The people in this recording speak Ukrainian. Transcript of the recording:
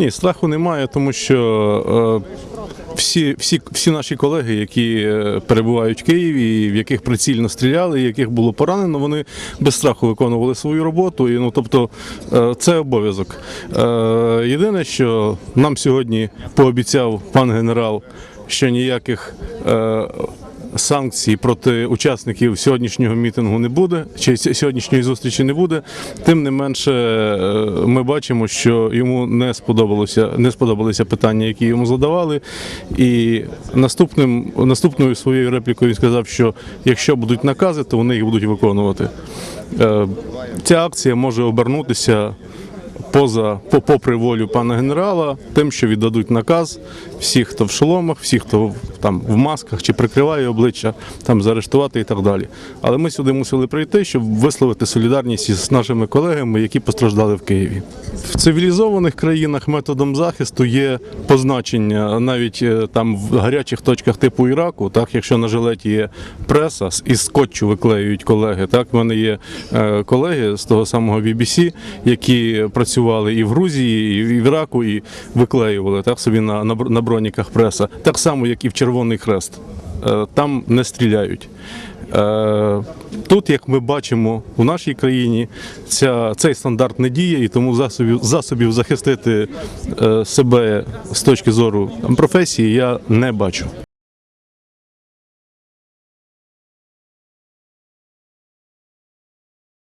Ні, страху немає, тому що е, всі, всі, всі наші колеги, які е, перебувають в Києві, в яких прицільно стріляли, і яких було поранено, вони без страху виконували свою роботу. І, ну, тобто, е, це обов'язок. Е, єдине, що нам сьогодні пообіцяв пан генерал, що ніяких. Е, Санкцій проти учасників сьогоднішнього мітингу не буде, чи сьогоднішньої зустрічі не буде. Тим не менше, е, ми бачимо, що йому не сподобалося, не сподобалися питання, які йому задавали. І наступним наступною своєю реплікою він сказав, що якщо будуть накази, то вони їх будуть виконувати. Е, Ця акція може обернутися поза попри волю пана генерала, тим, що віддадуть наказ всіх, хто в шоломах, всіх, хто там в масках чи прикриває обличчя, там заарештувати і так далі. Але ми сюди мусили прийти, щоб висловити солідарність із нашими колегами, які постраждали в Києві. В цивілізованих країнах методом захисту є позначення навіть е, там в гарячих точках типу Іраку, так якщо на жилеті є преса із скотчу виклеюють колеги. Так, в мене є е, колеги з того самого BBC, які працювали і в Грузії, і в Іраку, і виклеювали так собі на, на, броніках преса, так само, як і в Червоний Хрест. Е, Там не стріляють. Е, Тут, як ми бачимо, у нашій країні ця, цей стандарт не діє, і тому засобів, засобів захистити е, себе з точки зору професії я не бачу.